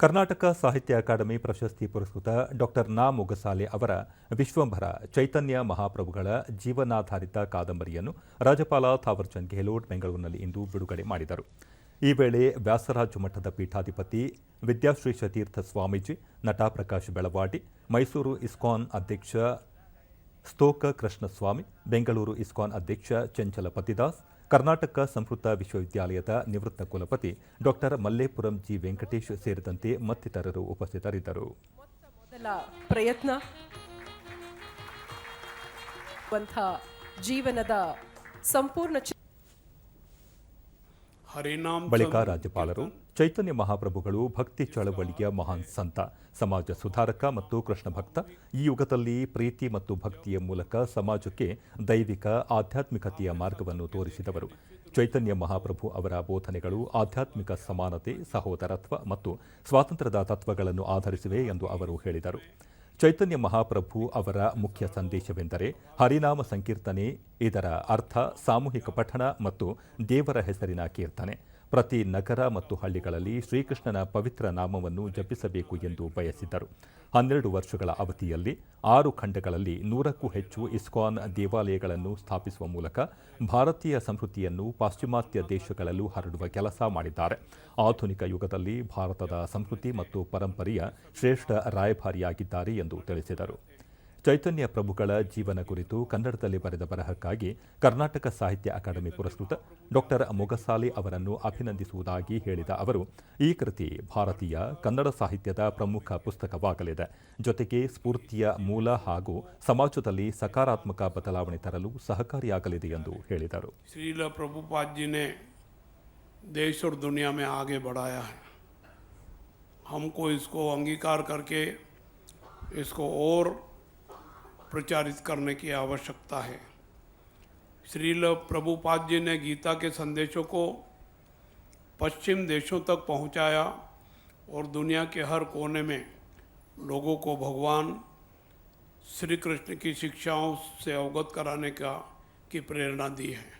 ಕರ್ನಾಟಕ ಸಾಹಿತ್ಯ ಅಕಾಡೆಮಿ ಪ್ರಶಸ್ತಿ ಪುರಸ್ಕೃತ ಡಾಕ್ಟರ್ ನಾ ಮೊಗಸಾಲೆ ಅವರ ವಿಶ್ವಂಭರ ಚೈತನ್ಯ ಮಹಾಪ್ರಭುಗಳ ಜೀವನಾಧಾರಿತ ಕಾದಂಬರಿಯನ್ನು ರಾಜ್ಯಪಾಲ ಥಾವರ್ಚಂದ್ ಗೆಹ್ಲೋಟ್ ಬೆಂಗಳೂರಿನಲ್ಲಿ ಇಂದು ಬಿಡುಗಡೆ ಮಾಡಿದರು. ಈ ವೇಳೆ ವ್ಯಾಸರಾಜ ಮಠದ ಪೀಠಾಧಿಪತಿ ವಿದ್ಯಾಶ್ರೀ ಶತೀರ್ಥ ಸ್ವಾಮೀಜಿ, ನಟ ಪ್ರಕಾಶ್ ಬೆಳವಾಡಿ, ಮೈಸೂರು ಇಸ್ಕಾನ್ ಅಧ್ಯಕ್ಷ ಸ್ತೋಕ ಕೃಷ್ಣಸ್ವಾಮಿ ಬೆಂಗಳೂರು ಇಸ್ಕಾನ್ ಅಧ್ಯಕ್ಷ ಚಂಚಲ ಪತಿದಾಸ್ ಕರ್ನಾಟಕ ಸಂಸ್ಕೃತ ವಿಶ್ವವಿದ್ಯಾಲಯದ ನಿವೃತ್ತ ಕುಲಪತಿ ಡಾಕ್ಟರ್ ಮಲ್ಲೇಪುರಂ ಜಿ ವೆಂಕಟೇಶ್ ಸೇರಿದಂತೆ ಮತ್ತಿತರರು ಉಪಸ್ಥಿತರಿದ್ದರು. ಪ್ರಯತ್ನ. ಜೀವನದ ಸಂಪೂರ್ಣ ಬಳಿಕ ರಾಜ್ಯಪಾಲರು ಚೈತನ್ಯ ಮಹಾಪ್ರಭುಗಳು ಭಕ್ತಿ ಚಳವಳಿಯ ಮಹಾನ್ ಸಂತ ಸಮಾಜ ಸುಧಾರಕ ಮತ್ತು ಕೃಷ್ಣ ಭಕ್ತ. ಈ ಯುಗದಲ್ಲಿ ಪ್ರೀತಿ ಮತ್ತು ಭಕ್ತಿಯ ಮೂಲಕ ಸಮಾಜಕ್ಕೆ ದೈವಿಕ ಆಧ್ಯಾತ್ಮಿಕತೆಯ ಮಾರ್ಗವನ್ನು ತೋರಿಸಿದವರು. ಚೈತನ್ಯ ಮಹಾಪ್ರಭು ಅವರ ಬೋಧನೆಗಳು ಆಧ್ಯಾತ್ಮಿಕ ಸಮಾನತೆ ಸಹೋದರತ್ವ ಮತ್ತು ಸ್ವಾತಂತ್ರ್ಯದ ತತ್ವಗಳನ್ನು ಆಧರಿಸಿವೆ ಎಂದು ಅವರು ಹೇಳಿದರು. ಚೈತನ್ಯ ಮಹಾಪ್ರಭು ಅವರ ಮುಖ್ಯ ಸಂದೇಶವೆಂದರೆ ಹರಿನಾಮ ಸಂಕೀರ್ತನೆ, ಇದರ ಅರ್ಥ ಸಾಮೂಹಿಕ ಪಠಣ ಮತ್ತು ದೇವರ ಹೆಸರಿನ ಕೀರ್ತನೆ. ಪ್ರತಿ ನಗರ ಮತ್ತು ಹಳ್ಳಿಗಳಲ್ಲಿ ಶ್ರೀಕೃಷ್ಣನ ಪವಿತ್ರ ನಾಮವನ್ನು ಜಪಿಸಬೇಕು ಎಂದು ಬಯಸಿದ್ದರು ಹನ್ನೆರಡು ವರ್ಷಗಳ ಅವಧಿಯಲ್ಲಿ ಆರು ಖಂಡಗಳಲ್ಲಿ ನೂರಕ್ಕೂ ಹೆಚ್ಚು ಇಸ್ಕಾನ್ ದೇವಾಲಯಗಳನ್ನು ಸ್ಥಾಪಿಸುವ ಮೂಲಕ ಭಾರತೀಯ ಸಂಸ್ಕೃತಿಯನ್ನು ಪಾಶ್ಚಿಮಾತ್ಯ ದೇಶಗಳಲ್ಲೂ ಹರಡುವ ಕೆಲಸ ಮಾಡಿದ್ದಾರೆ. ಆಧುನಿಕ ಯುಗದಲ್ಲಿ ಭಾರತದ ಸಂಸ್ಕೃತಿ ಮತ್ತು ಪರಂಪರೆಯ ಶ್ರೇಷ್ಠ ರಾಯಭಾರಿಯಾಗಿದ್ದಾರೆ ಎಂದು ತಿಳಿಸಿದರು. ಚೈತನ್ಯ ಪ್ರಭುಗಳ ಜೀವನ ಕುರಿತು ಕನ್ನಡದಲ್ಲಿ ಬರೆದ ಬರಹಕ್ಕಾಗಿ ಕರ್ನಾಟಕ ಸಾಹಿತ್ಯ ಅಕಾಡೆಮಿ ಪುರಸ್ಕೃತ ಡಾಕ್ಟರ್ ಮೊಗಸಾಲೆ ಅವರನ್ನು ಅಭಿನಂದಿಸುವುದಾಗಿ ಹೇಳಿದ ಅವರು ಈ ಕೃತಿ ಭಾರತೀಯ ಕನ್ನಡ ಸಾಹಿತ್ಯದ ಪ್ರಮುಖ ಪುಸ್ತಕವಾಗಲಿದೆ ಜೊತೆಗೆ ಸ್ಫೂರ್ತಿಯ ಮೂಲ ಹಾಗೂ ಸಮಾಜದಲ್ಲಿ ಸಕಾರಾತ್ಮಕ ಬದಲಾವಣೆ ತರಲು ಸಹಕಾರಿಯಾಗಲಿದೆ ಎಂದು ಹೇಳಿದರು श्रील प्रभुपाद जी ने देश और दुनिया में आगे बढ़ाया है हमको इसको अंगीकार करके इसको और प्रचारित करने की आवश्यकता है। श्रील प्रभुपाद जी ने गीता के संदेशों को पश्चिम देशों तक पहुँचाया और दुनिया के हर कोने में लोगों को भगवान श्री कृष्ण की शिक्षाओं से अवगत कराने का की प्रेरणा दी है।